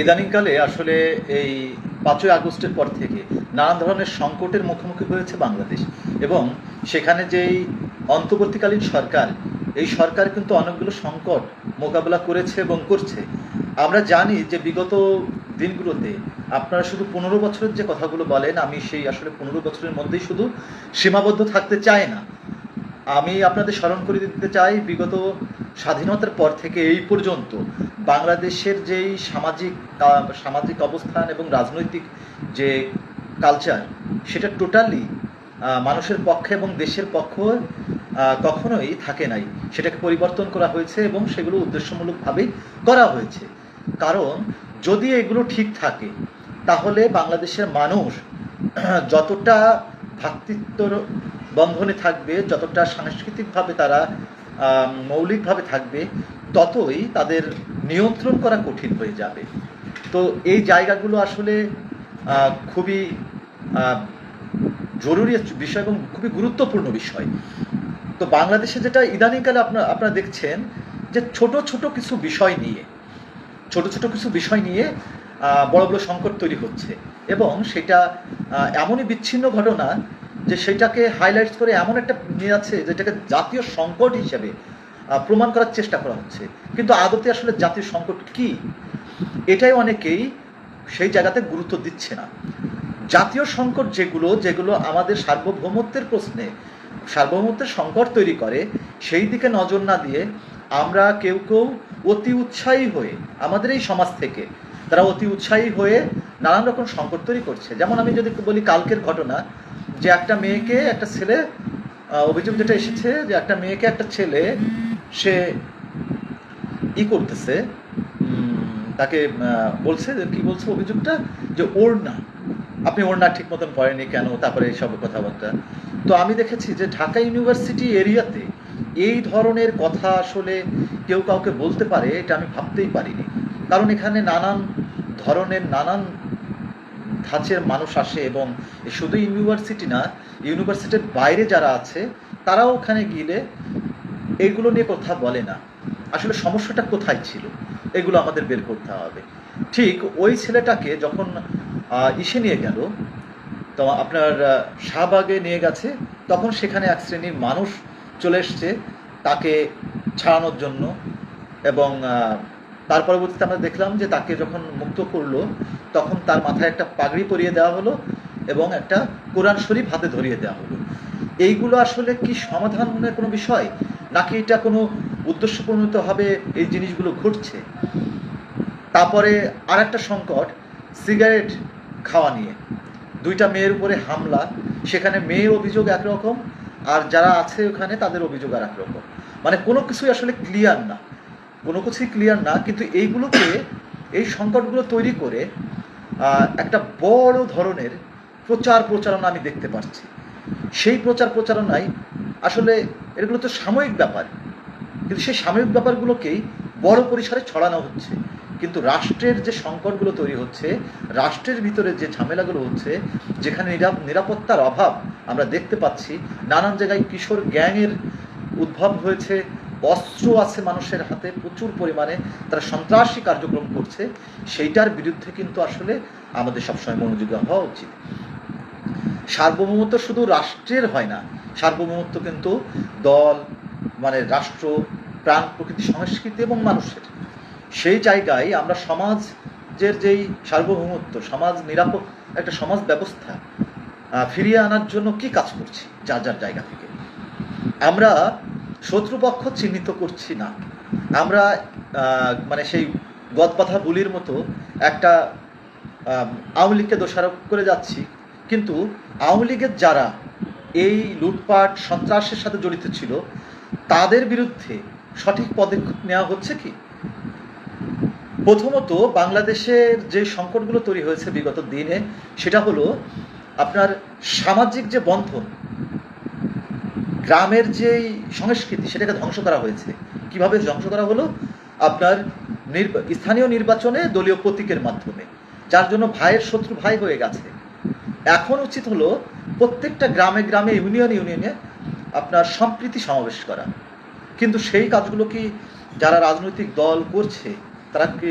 ইদানিংকালে আসলে এই পাঁচই আগস্টের পর থেকে নানান ধরনের সংকটের মুখোমুখি হয়েছে বাংলাদেশ এবং সেখানে যেই অন্তর্বর্তীকালীন সরকার, এই সরকার কিন্তু অনেকগুলো সংকট মোকাবেলা করেছে এবং করছে। আমরা জানি যে বিগত দিনগুলোতে আপনারা শুধু পনেরো বছরের যে কথাগুলো বলেন, আমি সেই আসলে পনেরো বছরের মধ্যেই শুধু সীমাবদ্ধ থাকতে চাই না। আমি আপনাদের স্মরণ করে দিতে চাই, বিগত স্বাধীনতার পর থেকে এই পর্যন্ত বাংলাদেশের যেই সামাজিক সামাজিক অবস্থান এবং রাজনৈতিক যে কালচার সেটা টোটালি মানুষের পক্ষে এবং দেশের পক্ষ কখনোই থাকে নাই। সেটাকে পরিবর্তন করা হয়েছে এবং সেগুলো উদ্দেশ্যমূলকভাবেই করা হয়েছে। কারণ যদি এগুলো ঠিক থাকে, তাহলে বাংলাদেশের মানুষ যতটা ভ্রাতৃত্বর বন্ধনে থাকবে, যতটা সাংস্কৃতিকভাবে তারা মৌলিকভাবে থাকবে, ততই তাদের নিয়ন্ত্রণ করা কঠিন হয়ে যাবে। তো এই জায়গাগুলো আসলে খুবই জরুরি বিষয় এবং খুবই গুরুত্বপূর্ণ বিষয়। তো বাংলাদেশে যেটা ইদানিংকালে আপনার, আপনারা দেখছেন যে ছোট ছোট কিছু বিষয় নিয়ে, ছোট ছোট কিছু বিষয় নিয়ে বড় বড় সংকট তৈরি হচ্ছে। এবং সেটা এমনই বিচ্ছিন্ন ঘটনা যে সেটাকে হাইলাইটস করে এমন একটা নিয়ে আছে যেটাকে জাতীয় সংকট হিসেবে প্রমাণ করার চেষ্টা করা হচ্ছে। কিন্তু আদতে আসলে জাতীয় সংকট কি? এটাই অনেকেই সেই জায়গাতে গুরুত্ব দিচ্ছে না। জাতীয় সংকট যেগুলো যেগুলো আমাদের সার্বভৌমত্বের প্রশ্নে, সার্বভৌমত্বের সংকট তৈরি করে, সেই দিকে নজর না দিয়ে আমরা কেউ কেউ অতি উৎসাহী হয়ে, আমাদের এই সমাজ থেকে তারা অতি উৎসাহী হয়ে নানান রকম সংকট তৈরি করছে। যেমন আমি যদি বলি কালকের ঘটনা যে একটা মেয়েকে একটা ছেলে অভিযোগ যেটা এসেছে যে একটা মেয়েকে একটা ছেলে সে ই করতেছে তাকে বলছে যে, কি বলছে অভিযোগটা? যে ওড়না। আপনি ওড়না ঠিক মতন পড়েনি কেন? তারপরে এইসব কথাবার্তা। তো আমি দেখেছি যে ঢাকা ইউনিভার্সিটি এরিয়াতে এই ধরনের কথা আসলে কেউ কাউকে বলতে পারে, এটা আমি ভাবতেই পারিনি। কারণ এখানে নানান ধরনের, নানান ধাঁচের মানুষ আসে এবং শুধু ইউনিভার্সিটি না, ইউনিভার্সিটির বাইরে যারা আছে, তারাও ওখানে গেলে এগুলো নিয়ে কথা বলে না। আসলে সমস্যাটা কোথায় ছিল? এগুলো আমাদের বের করতে হবে। ঠিক ওই ছেলেটাকে যখন ইসে নিয়ে গেল, তো আপনার শাহবাগে নিয়ে গেছে, তখন সেখানে এক শ্রেণির মানুষ চলে এসছে তাকে ছাড়ানোর জন্য এবং তার পরবর্তীতে আমরা দেখলাম যে তাকে যখন মুক্ত করল, তখন তার মাথায় একটা পাগড়ি পরিয়ে দেওয়া হলো এবং একটা কোরআন শরীফ হাতে ধরিয়ে দেওয়া হলো। এইগুলো আসলে কি সমাধানের কোনো বিষয়? নাকি এটা কোনো উদ্দেশ্যপূর্ণতভাবে এই জিনিসগুলো ঘটছে? তারপরে আর একটা সংকট, সিগারেট খাওয়া নিয়ে। দুইটা মেয়ের উপরে হামলা, সেখানে মেয়ের অভিযোগ একরকম আর যারা আছে ওখানে তাদের অভিযোগ আর একরকম মানে কোনো কিছুই আসলে ক্লিয়ার না। কোনো কিছুই ক্লিয়ার না, কিন্তু এইগুলোকে, এই সংকটগুলো তৈরি করে একটা বড় ধরনের প্রচার প্রচারণা আমি দেখতে পাচ্ছি। সেই প্রচার প্রচারণায় আসলে এগুলো তো সাময়িক ব্যাপার, কিন্তু সেই সাময়িক ব্যাপারগুলোকেই বড় পরিসরে ছড়ানো হচ্ছে। কিন্তু রাষ্ট্রের যে সংকটগুলো তৈরি হচ্ছে, রাষ্ট্রের ভিতরে যে ঝামেলাগুলো হচ্ছে, যেখানে নিরাপ- নিরাপত্তার অভাব আমরা দেখতে পাচ্ছি, নানান জায়গায় কিশোর গ্যাংয়ের উদ্ভব হয়েছে অস্ত্র আছে মানুষের হাতে, প্রচুর পরিমাণে তারা সন্ত্রাসী কার্যক্রম করছে, সেইটার বিরুদ্ধে কিন্তু আসলে আমাদের সবসময় মনোযোগী হওয়া উচিত। সার্বভৌমত্ব শুধু রাষ্ট্রের হয় না, সার্বভৌমত্ব কিন্তু দল মানে রাষ্ট্র, প্রাণ, প্রকৃতি, সংস্কৃতি এবং মানুষের। সেই জায়গায় আমরা সমাজের যেই সার্বভৌমত্ব, সমাজ নিরাপদ, একটা সমাজ ব্যবস্থা ফিরিয়ে আনার জন্য কি কাজ করছি, যার যার জায়গা থেকে? আমরা শত্রুপক্ষ চিহ্নিত করছি না। আমরা মানে সেই গদবাধা বুলির মতো একটা আওয়ামী লীগকে দোষারোপ করে যাচ্ছি। কিন্তু আওয়ামী লীগের যারা এই লুটপাট, সন্ত্রাসের সাথে জড়িত ছিল, তাদের বিরুদ্ধে সঠিক পদক্ষেপ নেওয়া হচ্ছে কি? প্রথমত বাংলাদেশের যে সংকটগুলো তৈরি হয়েছে বিগত দিনে, সেটা হলো আপনার সামাজিক যে বন্ধন গ্রামের যেই সংস্কৃতি, সেটাকে ধ্বংস করা হয়েছে। কীভাবে ধ্বংস করা হলো? আপনার স্থানীয় নির্বাচনে দলীয় প্রতীকের মাধ্যমে। যার জন্য ভাইয়ের শত্রু ভাই হয়ে গেছে। এখন উচিত হলো প্রত্যেকটা গ্রামে গ্রামে, ইউনিয়ন ইউনিয়নে আপনার সম্প্রীতি সমাবেশ করা। কিন্তু সেই কাজগুলো কি যারা রাজনৈতিক দল করছে, তারা কি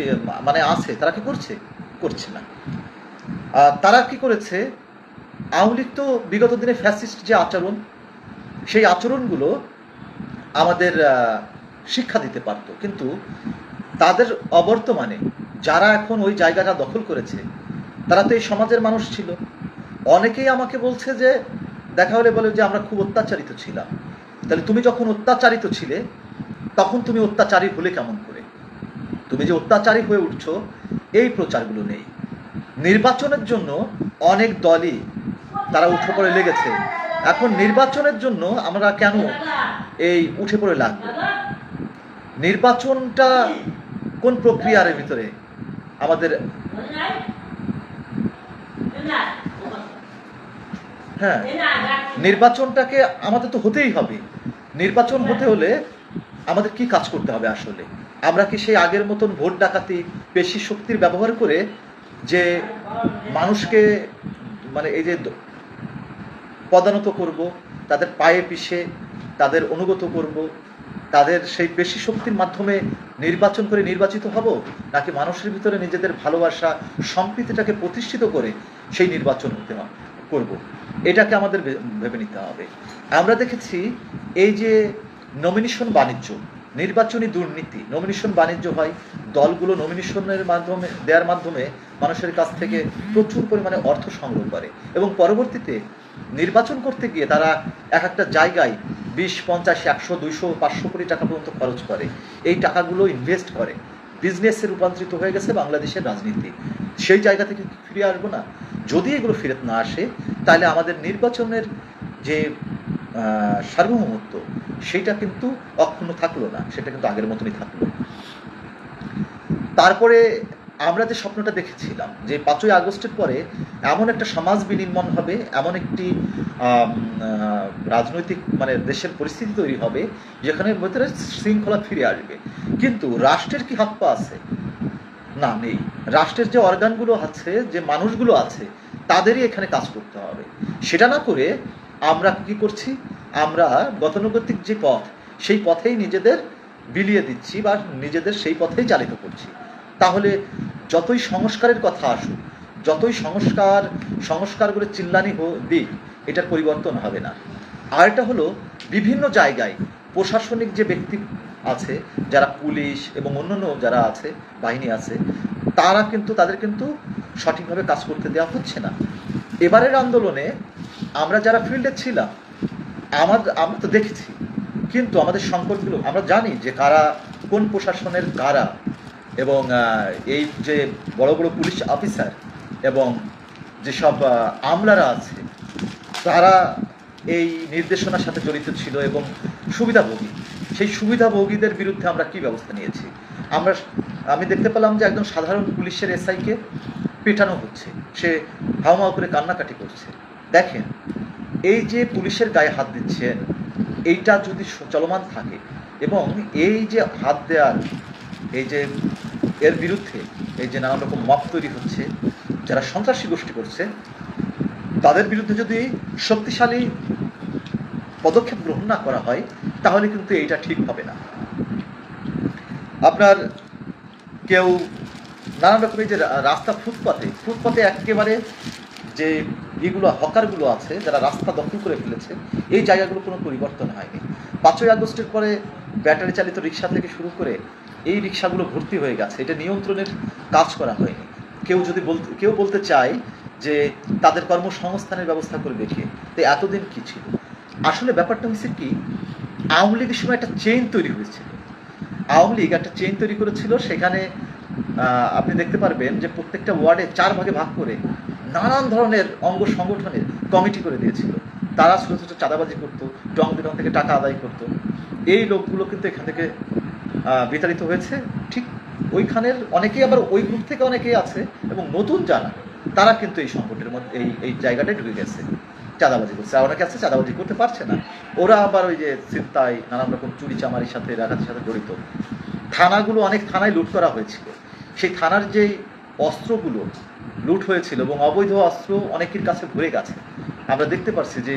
মানে আছে, তারা কি করছে? করছে না। তারা কি করেছে? আওয়ামী লীগ তো বিগত দিনে ফ্যাসিস্ট যে আচরণ সেই আচরণগুলো আমাদের শিক্ষা দিতে পারতো। কিন্তু তাদের অবর্তমানে যারা এখন ওই জায়গাটা দখল করেছে, তারা তো এই সমাজের মানুষ ছিল। অনেকেই আমাকে বলছে যে, দেখা হলে বলে যে, আমরা খুব অত্যাচারিত ছিলাম। তাহলে তুমি যখন অত্যাচারিত ছিলে, তখন তুমি অত্যাচারী হলে কেমন করে? তুমি যে অত্যাচারী হয়ে উঠছো, এই প্রচারগুলো নেই। নির্বাচনের জন্য অনেক দলই তারা উঠে পড়ে লেগেছে। এখন নির্বাচনের জন্য আমরা কেন এই উঠে পড়ে লাগবো নির্বাচনটা কোন প্রক্রিয়ার ভিতরে? আমাদের হ্যাঁ নির্বাচনটাকে আমাদের তো হতেই হবে। নির্বাচন হতে হলে আমাদের কি কাজ করতে হবে আসলে? আমরা কি সেই আগের মতন ভোট ডাকাতি, পেশি শক্তির ব্যবহার করে যে মানুষকে মানে এই যে পদানত করব, তাদের পায়ে পিষে, তাদের অনুগত করব, তাদের সেই পেশি শক্তির মাধ্যমে নির্বাচন করে নির্বাচিত হব, নাকি মানুষের ভিতরে নিজেদের ভালোবাসা, সম্প্রীতিটাকে প্রতিষ্ঠিত করে সেই নির্বাচন হতে করব। এটাকে আমাদের ভেবে নিতে হবে। আমরা দেখেছি এই যে নমিনেশন বাণিজ্য, নির্বাচনী দুর্নীতি নমিনেশন বাণিজ্য হয়, দলগুলো নমিনেশনের মাধ্যমে, দেওয়ার মাধ্যমে মানুষের কাছ থেকে প্রচুর পরিমাণে অর্থ সংগ্রহ করে এবং পরবর্তীতে নির্বাচন করতে গিয়ে তারা এক একটা জায়গায় বিশ, পঞ্চাশ, একশো, দুইশো, পাঁচশো কোটি টাকা পর্যন্ত খরচ করে। এই টাকাগুলো ইনভেস্ট করে। বিজনেসে রূপান্তরিত হয়ে গেছে বাংলাদেশের রাজনীতি। সেই জায়গা থেকে ফিরে আসব না? যদি এগুলো ফেরত না আসে, তাহলে আমাদের নির্বাচনের যে সার্বভৌমত্ব, সেটা কিন্তু অক্ষুণ্ণ থাকল না। সেটা কিন্তু আগের মতনই থাকল। তারপরে আমরা যে স্বপ্নটা দেখেছিলাম যে পাঁচই আগস্টের পরে এমন একটা সমাজ বিনির্মাণ হবে, এমন একটি রাজনৈতিক মানে দেশের পরিস্থিতি তৈরি হবে যেখানে ভেতরে শৃঙ্খলা ফিরে আসবে। কিন্তু রাষ্ট্রের কি হাত পা আছে? না, নেই। রাষ্ট্রের যে অর্গানগুলো আছে, যে মানুষগুলো আছে, তাদেরই এখানে কাজ করতে হবে। সেটা না করে আমরা কি করছি? আমরা গতানুগতিক যে পথ, সেই পথেই নিজেদের বিলিয়ে দিচ্ছি বা নিজেদের সেই পথেই চালিত করছি। তাহলে যতই সংস্কারের কথা আসুক, যতই সংস্কার সংস্কার করে চিল্লানি দিক, এটার পরিবর্তন হবে না। আর এটা হলো বিভিন্ন জায়গায় প্রশাসনিক যে ব্যক্তি আছে, যারা পুলিশ এবং অন্যান্য যারা আছে, বাহিনী আছে, তারা কিন্তু, তাদের কিন্তু সঠিকভাবে কাজ করতে দেওয়া হচ্ছে না। এবারের আন্দোলনে আমরা যারা ফিল্ডে ছিলাম, আমার, আমরা তো দেখেছি, কিন্তু আমাদের সংকটগুলো, আমরা জানি যে কারা, কোন প্রশাসনের কারা এবং এই যে বড় বড় পুলিশ অফিসার এবং যেসব আমলারা আছে, তারা এই নির্দেশনার সাথে জড়িত ছিল এবং সুবিধাভোগী। সেই সুবিধাভোগীদের বিরুদ্ধে আমরা কি ব্যবস্থা নিয়েছি? আমরা, আমি দেখতে পেলাম যে একজন সাধারণ পুলিশের এসআইকে পেটানো হচ্ছে। সে হাওমাও করে কান্নাকাটি করছে। দেখেন, এই যে পুলিশের গায়ে হাত দিচ্ছেন এইটা যদি চলমান থাকে এবং এই যে হাত দেওয়ার এই যে এর বিরুদ্ধে এই যে নানান রকম মপ তৈরি হচ্ছে, যারা সন্ত্রাসী গোষ্ঠী করছে, তাদের বিরুদ্ধে যদি শক্তিশালী পদক্ষেপ গ্রহণ না করা হয়, তাহলে কিন্তু এইটা ঠিক হবে না। আপনার কেউ নানান রকমের যে রাস্তা ফুটপাতে ফুটপাতে একেবারে যে এগুলো, হকারগুলো আছে, যারা রাস্তা দখল করে ফেলেছে, এই জায়গাগুলো কোনো পরিবর্তন হয়নি। পাঁচই আগস্টের পরে ব্যাটারি চালিত রিক্সা থেকে শুরু করে এই রিক্সাগুলো ভর্তি হয়ে গেছে, এটা নিয়ন্ত্রণের কাজ করা হয়নি। কেউ যদি বলতে কেউ বলতে চায় যে তাদের কর্মসংস্থানের ব্যবস্থা করে দেখে তো এতদিন কি ছিল? আসলে ব্যাপারটা হচ্ছে কি, আওয়ামী লীগের সময় একটা চেইন তৈরি হয়েছিল। আওয়ামী লীগ একটা চেইন তৈরি করেছিল, সেখানে আপনি দেখতে পারবেন যে প্রত্যেকটা ওয়ার্ডে চার ভাগে ভাগ করে নানান ধরনের অঙ্গ সংগঠনের কমিটি করে দিয়েছিল। তারা ছোটো ছোটো চাঁদাবাজি করতো টং বিটং থেকে টাকা আদায় করতো। এই লোকগুলো কিন্তু এখান থেকে বিতাড়িত হয়েছে, ঠিক ওইখানের অনেকেই আবার ওই গ্রুপ থেকে অনেকেই আছে এবং নতুন যারা, তারা কিন্তু এই সংকটের মধ্যে, এই এই জায়গাটায় ঢুকে গেছে, চাঁদাবাজি করছে। আর অনেকে আছে চাঁদাবাজি করতে পারছে না। ওরা আবার ওই যে চিন্তায় নানান রকম চুরি চামারির সাথে ডাকাতির সাথে জড়িত। থানাগুলো অনেক থানায় লুট করা হয়েছিল। সেই থানার যেই অস্ত্রগুলো লুট হয়েছিল এবং অবৈধ অস্ত্র অনেকের কাছে ঘুরে গেছে, আমরা দেখতে পাচ্ছি যে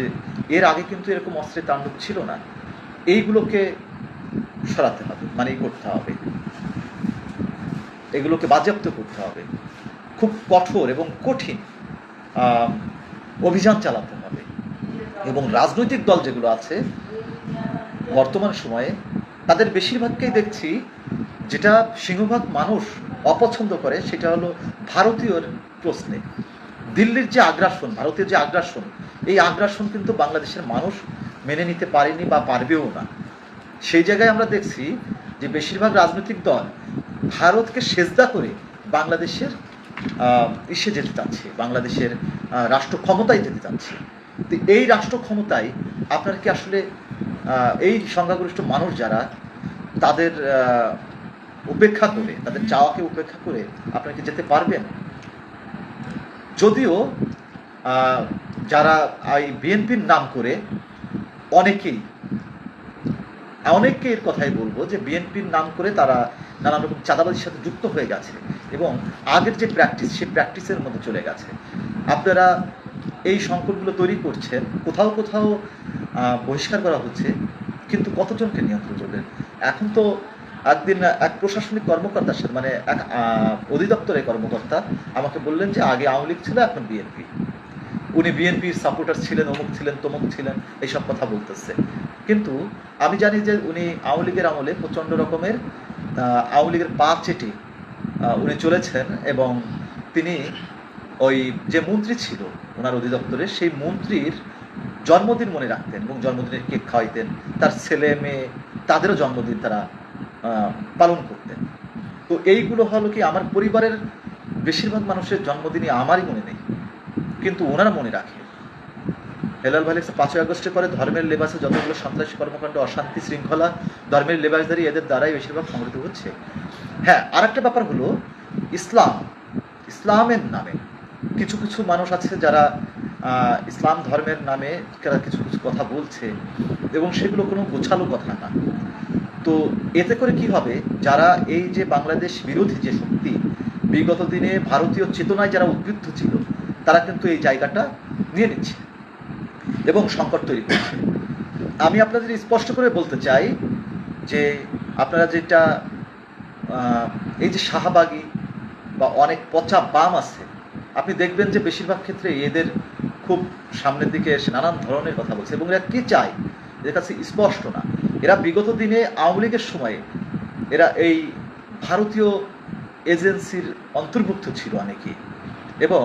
এর আগে কিন্তু এরকম অস্ত্রের তাণ্ডব ছিল না। এইগুলোকে সরাতে হবে মানে করতে হবে। এগুলোকে বাজেয়াপ্ত করতে হবে। খুব কঠোর এবং কঠিন অভিযান চালাতে হবে। এবং রাজনৈতিক দল যেগুলো আছে, বর্তমান সময়ে তাদের বেশিরভাগকেই দেখছি যেটা সিংহভাগ মানুষ অপছন্দ করে, সেটা হলো ভারতীয়র প্রশ্নে। দিল্লির যে আগ্রাসন ভারতীয় যে আগ্রাসন, এই আগ্রাসন কিন্তু বাংলাদেশের মানুষ মেনে নিতে পারেনি বা পারবেও না। সেই জায়গায় আমরা দেখছি যে বেশিরভাগ রাজনৈতিক দল ভারতকে সেজদা করে বাংলাদেশের ইসে যেতে চাচ্ছে, বাংলাদেশের রাষ্ট্র ক্ষমতায় যেতে চাচ্ছে। তো এই রাষ্ট্র ক্ষমতায় আপনার কি আসলে এই সংখ্যাগরিষ্ঠ মানুষ যারা, তাদের উপেক্ষা করে, তাদের চাওয়াকে উপেক্ষা করে আপনারা কি যেতে পারবেন? যদিও যারা এই বিএনপির নাম করে, অনেকেই অনেককে এর কথাই বলব যে বিএনপির নাম করে তারা নানান রকম চাঁদাবাজির সাথে যুক্ত হয়ে গেছে এবং আগের যে প্র্যাকটিস সেই প্র্যাকটিসের মধ্যে চলে গেছে। আপনারা এই সংকটগুলো তৈরি করছেন, কোথাও কোথাও বহিষ্কার করা হচ্ছে, কিন্তু কতজনকে নিয়ন্ত্রণ করবেন? এখন তো একদিন এক প্রশাসনিক কর্মকর্তার সাথে মানে এক অধিদপ্তরের কর্মকর্তা আমাকে বললেন যে আগে আওয়ামী লীগ ছিল, এখন বিএনপি। উনি বিএনপির সাপোর্টার ছিলেন, অমুক ছিলেন, তমুক ছিলেন, এইসব কথা বলতেছে। কিন্তু আমি জানি যে উনি আওয়ামী লীগের আমলে প্রচণ্ড রকমের আওয়ামী লীগের পা চেটে উনি চলেছেন এবং তিনি ওই যে মন্ত্রী ছিল, ওনার অধিদপ্তরে সেই মন্ত্রীর জন্মদিন মনে রাখতেন এবং জন্মদিনের কেক খাওয়াইতেন। তার ছেলে, মেয়ে, তাদেরও জন্মদিন তারা পালন করতেন। তো এইগুলো হলো কি আমার পরিবারের বেশিরভাগ মানুষের জন্মদিনই আমারই মনে নেই। কিন্তু ওনারা মনে রাখে। হেলাল ভাই লিখছে, পাঁচই আগস্টের পরে ধর্মের লেবাসে যতগুলো সন্ত্রাসী কর্মকাণ্ড, অশান্তি শৃঙ্খলা, ধর্মের লেবাসধারী এদের দ্বারাই বেশিরভাগ সংগঠিত হচ্ছে। হ্যাঁ আর একটা ব্যাপার হলো, ইসলাম, ইসলামের নামে কিছু কিছু মানুষ আছে যারা ইসলাম ধর্মের নামে তারা কিছু কিছু কথা বলছে এবং সেগুলো কোনো গোছালো কথা না। তো এতে করে কি হবে? যারা এই যে বাংলাদেশ বিরোধী যে শক্তি, বিগত দিনে ভারতীয় চেতনায় যারা উদ্বুদ্ধ ছিল তারা কিন্তু এই জায়গাটা নিয়ে নিচ্ছে এবং সংকট তৈরি করছে। আমি আপনাদের স্পষ্ট করে বলতে চাই যে আপনারা যেটা এই যে শাহবাগী বা অনেক পচা বাম আছে, আপনি দেখবেন যে বেশিরভাগ ক্ষেত্রে এদের খুব সামনের দিকে এসে নানান ধরনের কথা বলছে এবং এরা কি চায়? এদের কাছে স্পষ্ট না। এরা বিগত দিনে আওয়ামী লীগের সময়ে এরা এই ভারতীয় এজেন্সির অন্তর্ভুক্ত ছিল অনেকেই এবং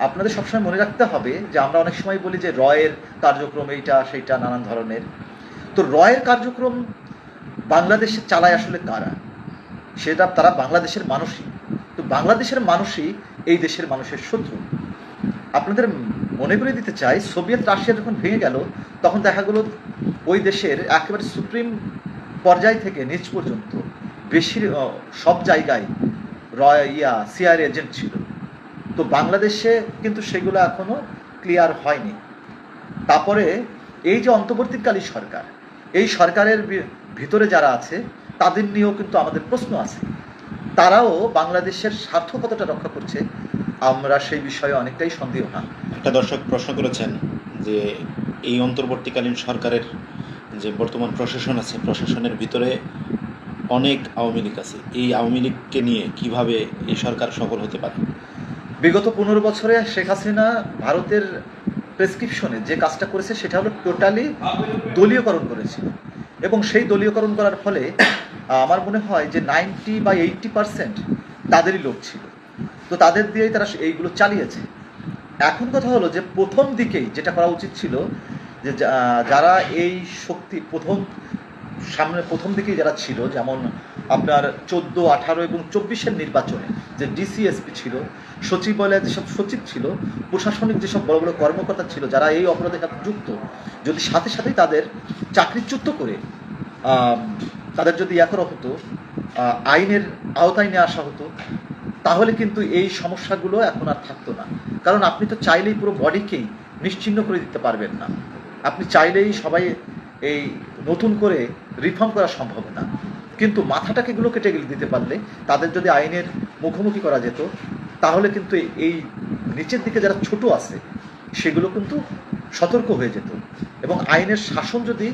আপনাদের সবসময় মনে রাখতে হবে যে আমরা অনেক সময় বলি যে রয়ের কার্যক্রম এইটা, সেইটা, নানান ধরনের। তো রয়ের কার্যক্রম বাংলাদেশে চালায় আসলে কারা? সেটা তারা বাংলাদেশের মানুষই। তো বাংলাদেশের মানুষই এই দেশের মানুষের শত্রু। আপনাদের মনে করে দিতে চাই, সোভিয়েত রাশিয়া যখন ভেঙে গেল, তখন দেখা গেল ওই দেশের একেবারে সুপ্রিম পর্যায় থেকে নিচ পর্যন্ত বেশির সব জায়গায় রয়, ইয়া সিআর এজেন্ট ছিল। তো বাংলাদেশে কিন্তু সেগুলো এখনও ক্লিয়ার হয়নি। তারপরে এই যে অন্তর্বর্তীকালী সরকার, এই সরকারের ভিতরে যারা আছে, তাদের নিয়েও কিন্তু আমাদের প্রশ্ন আছে। তারাও বাংলাদেশের স্বার্থ কতটা রক্ষা করছে। আমরা সেই বিষয়ে অনেকটাই সন্দেহহান একটা দর্শক প্রশ্ন করেছেন যে এই অন্তর্বর্তীকালীন সরকারের যে বর্তমান প্রশাসন আছে, প্রশাসনের ভিতরে অনেক আওয়ামী লীগ আছে। এই আওয়ামী লীগকে নিয়ে কীভাবে এই সরকার সফল হতে পারে? বিগত পনেরো বছরে শেখ হাসিনা ভারতের প্রেসক্রিপশনে যে কাজটা করেছে, সেটা হলো টোটালি দলীয়করণ করেছিল। এবং সেই দলীয়করণ করার ফলে, আমার মনে হয় যে নাইনটি বা এইটটি পার্সেন্ট তাদেরই লোক ছিল। তো তাদের দিয়েই তারা এইগুলো চালিয়েছে। এখন কথা হলো যে প্রথম দিকেই যেটা করা উচিত ছিল যে, যারা এই শক্তি, প্রথম সামনে প্রথম দিকেই যারা ছিল, যেমন আপনার চোদ্দ, আঠারো এবং চব্বিশের নির্বাচনে যে ডিসিএসপি ছিল, সচিবালয়ে যেসব সচিব ছিল, প্রশাসনিক যেসব বড় বড় কর্মকর্তা ছিল, যারা এই অপরাধের সাথে যুক্ত, যদি সাথে সাথেই তাদের চাকরিচ্যুত করে তাদের যদি ইয়া করা হতো আইনের আওতায় নিয়ে আসা হতো, তাহলে কিন্তু এই সমস্যাগুলো এখন আর থাকতো না। কারণ আপনি তো চাইলেই পুরো বডিকেই নিশ্চিহ্ন করে দিতে পারবেন না। আপনি চাইলেই সবাই এই নতুন করে রিফর্ম করা সম্ভব না। কিন্তু মাথাটাকে এগুলো কেটে গেলে দিতে পারলে, তাদের যদি আইনের মুখোমুখি করা যেত, তাহলে কিন্তু এই নিচের দিকে যারা ছোট আছে, সেগুলো কিন্তু সতর্ক হয়ে যেত। এবং আইনের শাসন যদি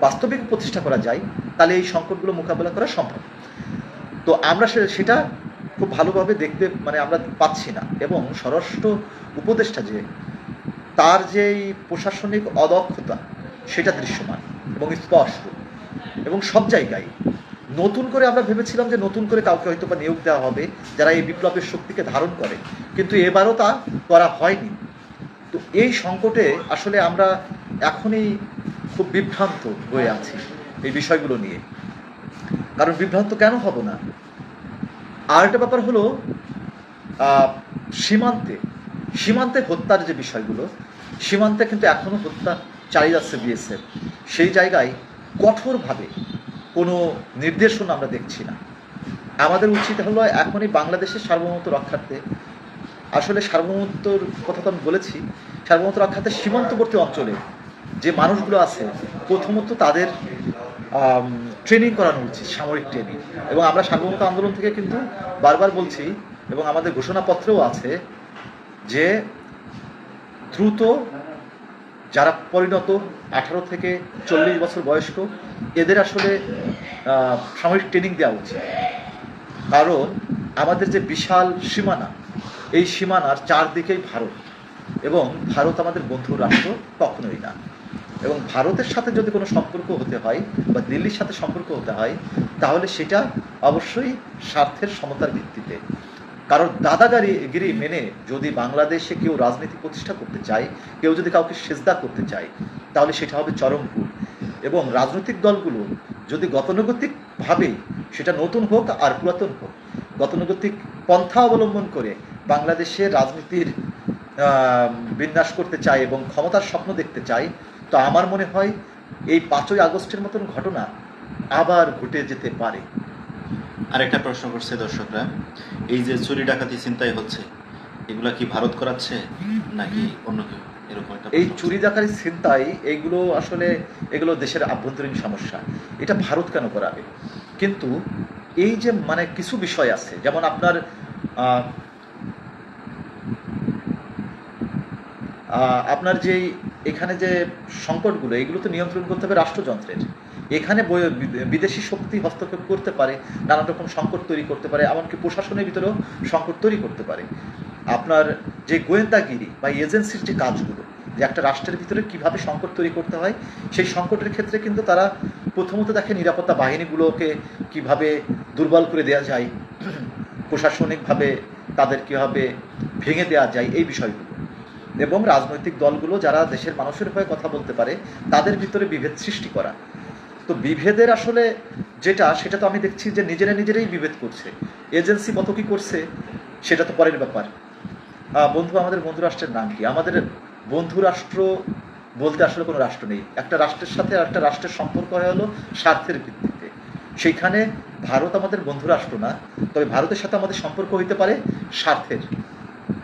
বাস্তবিক প্রতিষ্ঠা করা যায়, তাহলে এই সংকটগুলো মোকাবেলা করা সম্ভব। তো আমরা সেটা খুব ভালোভাবে দেখতে মানে আমরা পাচ্ছি না। এবং স্বরাষ্ট্র উপদেষ্টা যে, তার যেই প্রশাসনিক অদক্ষতা, সেটা দৃশ্যমান। এবং স্পষ্ট। এবং সব জায়গায় নতুন করে আমরা ভেবেছিলাম যে নতুন করে কাউকে হয়তো বা নিয়োগ দেওয়া হবে, যারা এই বিপ্লবের শক্তিকে ধারণ করে। কিন্তু এবারও তা করা হয়নি। তো এই সংকটে আসলে আমরা এখনই খুব বিভ্রান্ত হয়ে আছি এই বিষয়গুলো নিয়ে। কারণ বিভ্রান্ত কেন হব না? আর একটা ব্যাপার হলো সীমান্তে সীমান্তে হত্যার যে বিষয়গুলো, সীমান্তে কিন্তু এখনও হত্যা চালিয়ে যাচ্ছে বিএসএফ, সেই জায়গায় কঠোরভাবে কোনো নির্দেশনা আমরা দেখছি না। আমাদের উচিত হলো এখনই বাংলাদেশের সার্বভৌমত্ব রক্ষার্থে, আসলে সার্বভৌমত্বর কথা তো আমি বলেছি, সার্বভৌমত্ব রক্ষার্থে সীমান্তবর্তী অঞ্চলে যে মানুষগুলো আছে, প্রথমত তাদের ট্রেনিং করানো উচিত, সামরিক ট্রেনিং এবং আমরা সার্বভৌমত্ব আন্দোলন থেকে কিন্তু বারবার বলছি, এবং আমাদের ঘোষণাপত্রেও আছে যে দ্রুত যারা পরিণত আঠারো থেকে চল্লিশ বছর বয়স্ক এদের আসলে আহ, সামরিক ট্রেনিং দেওয়া উচিত। কারণ আমাদের যে বিশাল সীমানা এই সীমানার চারদিকেই ভারত। এবং ভারত আমাদের বন্ধু রাষ্ট্র কখনোই না। এবং ভারতের সাথে যদি কোনো সম্পর্ক হতে হয় বা দিল্লির সাথে সম্পর্ক হতে হয় তাহলে সেটা অবশ্যই স্বার্থের সমতার ভিত্তিতে। কারণ দাদাগারি গিরি মেনে যদি বাংলাদেশে কেউ রাজনীতি প্রতিষ্ঠা করতে চায়, কেউ যদি কাউকে সেজদা করতে চায়, তাহলে সেটা হবে চরম ভুল। এবং রাজনৈতিক দলগুলো যদি গতানুগতিকভাবে সেটা নতুন হোক আর পুরাতন হোক, গতানুগতিক পন্থা অবলম্বন করে বাংলাদেশের রাজনীতির বিন্যাস করতে চায় এবং ক্ষমতার স্বপ্ন দেখতে চায়, তো আমার মনে হয় এই পাঁচই আগস্টের মতন ঘটনা আবার ঘটে যেতে পারে। আরেকটা প্রশ্ন করছে দর্শকরা। এই যে চুরি ডাকাতি চিন্তাই হচ্ছে এগুলা কি ভারত করাচ্ছে নাকি অন্য কেউ? এরকম একটা এই চুরি ডাকারি চিন্তাই এইগুলো আসলে এগুলো দেশের আভ্যন্তরীণ সমস্যা। এটা ভারত কেন করাবে? কিন্তু এই যে মানে কিছু বিষয় আছে যেমন আপনার আপনার যেই এখানে যে সংকটগুলো এগুলো তো নিয়ন্ত্রণ করতে হবে রাষ্ট্রযন্ত্রের। এখানে বিদেশি শক্তি হস্তক্ষেপ করতে পারে, নানা রকম সংকট তৈরি করতে পারে, এমনকি প্রশাসনের ভিতরেও সংকট তৈরি করতে পারে। আপনার যে গোয়েন্দাগিরি বা এজেন্সির যে কাজগুলো, যে একটা রাষ্ট্রের ভিতরে কীভাবে সংকট তৈরি করতে হয়, সেই সংকটের ক্ষেত্রে কিন্তু তারা প্রথমত দেখে নিরাপত্তা বাহিনীগুলোকে কীভাবে দুর্বল করে দেওয়া যায়, প্রশাসনিকভাবে তাদের কীভাবে ভেঙে দেওয়া যায়, এই বিষয়গুলো। এবং রাজনৈতিক দলগুলো যারা দেশের মানুষের হয়ে কথা বলতে পারে, তাদের ভিতরে বিভেদ সৃষ্টি করা। তো বিভেদের আসলে যেটা, সেটা তো আমি দেখছি যে নিজেরা নিজেরাই বিভেদ করছে। এজেন্সি কত কি করছে, সেটা তো পরের ব্যাপার। বন্ধু, আমাদের বন্ধু রাষ্ট্রের নাম কি? আমাদের বন্ধু রাষ্ট্র বলতে আসলে কোনো রাষ্ট্র নেই। একটা রাষ্ট্রের সাথে আর একটা রাষ্ট্রের সম্পর্ক হয়ে হলো স্বার্থের ভিত্তিতে। সেইখানে ভারত আমাদের বন্ধু রাষ্ট্র না, তবে ভারতের সাথে আমাদের সম্পর্ক হইতে পারে স্বার্থের।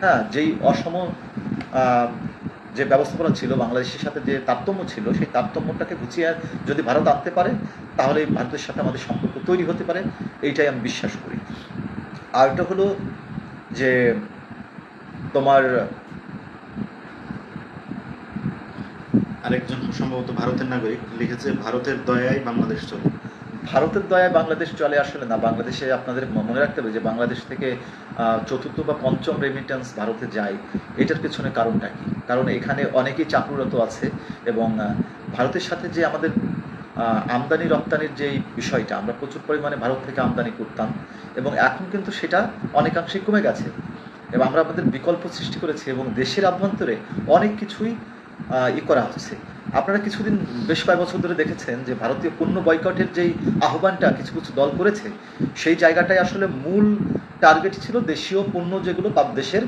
হ্যাঁ যেই অসম যে ব্যবস্থাপনা ছিল, বাংলাদেশের সাথে যে তারতম্য ছিল, সেই তারতম্যটাকে গুছিয়ে যদি ভারত আনতে পারে, তাহলে ভারতের সাথে আমাদের সম্পর্ক তৈরি হতে পারে, এইটাই আমি বিশ্বাস করি। আরেকটা হলো যে তোমার আরেকজন সম্ভবত ভারতের নাগরিক লিখেছে, ভারতের দয়ায় বাংলাদেশ চলে। ভারতের দয়ায় বাংলাদেশ চলে আসলে না, বাংলাদেশে আপনাদের মনে রাখতে হবে যে বাংলাদেশ থেকে চতুর্থ বা পঞ্চম রেমিটেন্স ভারতে যায়। এটার পেছনে কারণটা কি? কারণ এখানে অনেকেই চাকুরত আছে এবং ভারতের সাথে যে আমাদের আমদানি রপ্তানির যেই বিষয়টা, আমরা প্রচুর পরিমাণে ভারত থেকে আমদানি করতাম এবং এখন কিন্তু সেটা অনেকাংশেই কমে গেছে। এবং আমরা আমাদের বিকল্প সৃষ্টি করেছি এবং দেশের অভ্যন্তরে অনেক কিছুই ই করা হচ্ছে। আপনারা কিছুদিন, বেশ কয়েক বছর ধরে দেখেছেন যে ভারতীয় পণ্য বয়কটের যেই আহ্বানটা কিছু কিছু দল করেছে, সেই জায়গাটায় আসলে মূল টার্গেট ছিল দেশীয় পণ্য যেগুলো দেশের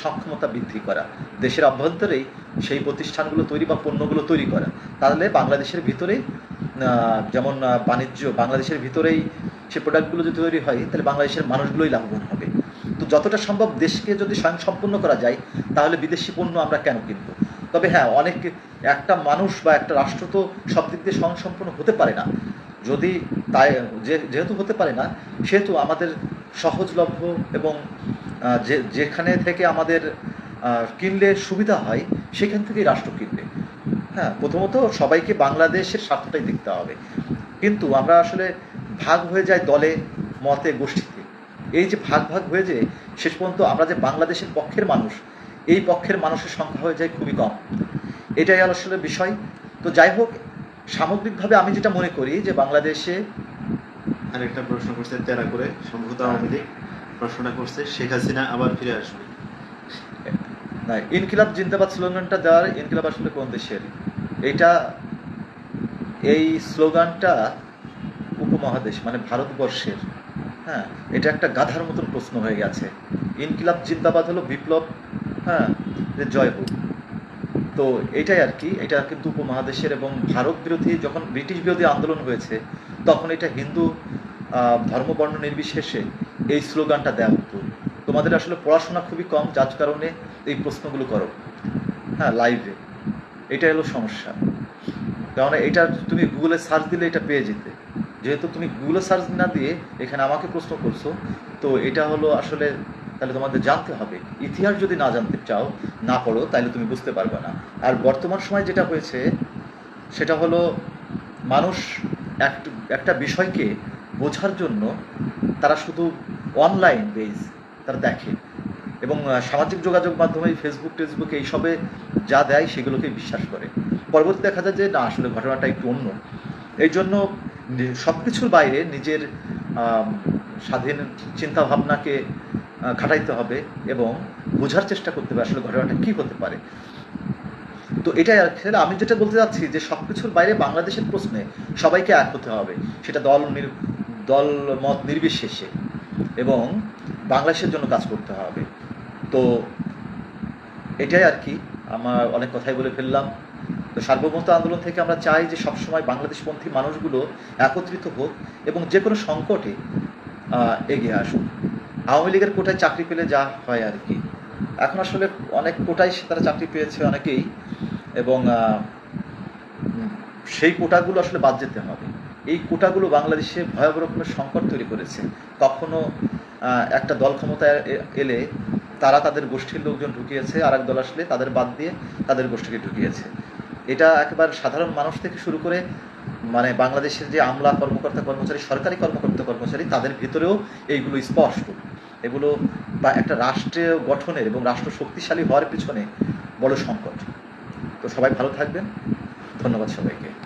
সক্ষমতা বৃদ্ধি করা। দেশের অভ্যন্তরেই সেই প্রতিষ্ঠানগুলো তৈরি বা পণ্যগুলো তৈরি করা। তাহলে বাংলাদেশের ভিতরেই যেমন বাণিজ্য, বাংলাদেশের ভিতরেই সে প্রোডাক্টগুলো যদি তৈরি হয়, তাহলে বাংলাদেশের মানুষগুলোই লাভবান হবে। তো যতটা সম্ভব দেশকে যদি স্বয়ংসম্পূর্ণ করা যায়, তাহলে বিদেশি পণ্য আমরা কেন কিনবো? তবে হ্যাঁ অনেক একটা মানুষ বা একটা রাষ্ট্র তো সব দিক দিয়ে স্বয়ংসম্পূর্ণ হতে পারে না। যদি তাই যেহেতু হতে পারে না, সেহেতু আমাদের সহজলভ্য এবং যে, যেখানে থেকে আমাদের কিনলে সুবিধা হয়, সেখান থেকেই রাষ্ট্র কিনবে। হ্যাঁ প্রথমত সবাইকে বাংলাদেশের স্বার্থটাই দেখতে হবে। কিন্তু আমরা আসলে ভাগ হয়ে যায় দলে, মতে, গোষ্ঠীতে। এই যে ভাগ ভাগ হয়ে যে শেষ পর্যন্ত আমরা যে বাংলাদেশের পক্ষের মানুষ, এই পক্ষের মানুষের সংখ্যা হয়ে যায় খুবই কম। এটাই আসলে বিষয়। তো যাই হোক সামগ্রিকভাবে আমি যেটা মনে করি যে বাংলাদেশে আরেকটা প্রশ্ন করছে তেরা করে সম্ভবত আওয়ামী লীগ। প্রশ্নটা করছে শেখ হাসিনা আবার ফিরে আসবে। না ইনকিলাব জিন্দাবাদ স্লোগানটা দেওয়ার ইনকিলাব আসলে কোন দেশের? এটা এই স্লোগানটা উপমহাদেশ মানে ভারতবর্ষের। হ্যাঁ এটা একটা গাধার মতন প্রশ্ন হয়ে গেছে। ইনকিলাব জিন্দাবাদ হলো বিপ্লব হ্যাঁ যে জয় হোক। তো এটাই আর কি, এটা কিন্তু উপমহাদেশের এবং ভারত বিরোধী যখন ব্রিটিশ বিরোধী আন্দোলন হয়েছে, তখন এটা হিন্দু ধর্মবর্ণ নির্বিশেষে এই স্লোগানটা দেওয়া হতো। তোমাদের আসলে পড়াশোনা খুবই কম, যার কারণে এই প্রশ্নগুলো করো। হ্যাঁ লাইভে এটা হলো সমস্যা। কারণ এটা তুমি গুগলে সার্চ দিলে এটা পেয়ে যেতে। যেহেতু তুমি গুগলে সার্চ না দিয়ে এখানে আমাকে প্রশ্ন করছ, তো এটা হলো আসলে তাহলে তোমাদের জানতে হবে। ইতিহাস যদি না জানতে চাও না পড়ো তাহলে তুমি বুঝতে পারবে না। আর বর্তমান সময় যেটা হয়েছে, সেটা হলো মানুষ এক- একটা বিষয়কে বোঝার জন্য তারা শুধু অনলাইন বেজ তারা দেখে। এবং সামাজিক যোগাযোগ মাধ্যমে ফেসবুক টেসবুক এইসবে যা দেয় সেগুলোকে বিশ্বাস করে। পরবর্তী দেখা যায় যে, না, আসলে ঘটনাটা একটু অন্য। এই জন্য সব কিছুর বাইরে নিজের স্বাধীন চিন্তা ভাবনাকে খাটাইতে হবে এবং বোঝার চেষ্টা করতে হবে আসলে ঘটনাটা কি হতে পারে। তো এটাই আর আমি যেটা বলতে চাচ্ছি যে সব কিছুর বাইরে বাংলাদেশের প্রশ্নে সবাইকে এক হতে হবে। সেটা দল নির- দল মত নির্বিশেষে এবং বাংলাদেশের জন্য কাজ করতে হবে। তো এটাই আর কি। আমার অনেক কথাই বলে ফেললাম। তো সার্বভৌমত্ব আন্দোলন থেকে আমরা চাই যে সবসময় বাংলাদেশপন্থী মানুষগুলো একত্রিত হোক এবং যে কোনো সংকটে এগিয়ে আসুক। আওয়ামী লীগের কোটায় চাকরি পেলে যা হয় আর কি। এখন আসলে অনেক কোটায় সে তারা চাকরি পেয়েছে অনেকেই, এবং সেই কোটাগুলো আসলে বাদ যেতে হবে। এই কোটাগুলো বাংলাদেশে ভয়াবহ রকমের সংকট তৈরি করেছে। কখনো একটা দল ক্ষমতায় এলে তারা তাদের গোষ্ঠীর লোকজন ঢুকিয়েছে আর এক দল আসলে তাদের বাদ দিয়ে তাদের গোষ্ঠীকে ঢুকিয়েছে। এটা একেবারে সাধারণ মানুষ থেকে শুরু করে মানে বাংলাদেশের যে আমলা কর্মকর্তা কর্মচারী, সরকারি কর্মকর্তা কর্মচারী, তাদের ভিতরেও এইগুলো স্পষ্ট। এগুলো বা একটা রাষ্ট্রীয় গঠনের এবং রাষ্ট্র শক্তিশালী হওয়ার পিছনে বড় সংকট। তো সবাই ভালো থাকবেন। ধন্যবাদ সবাইকে।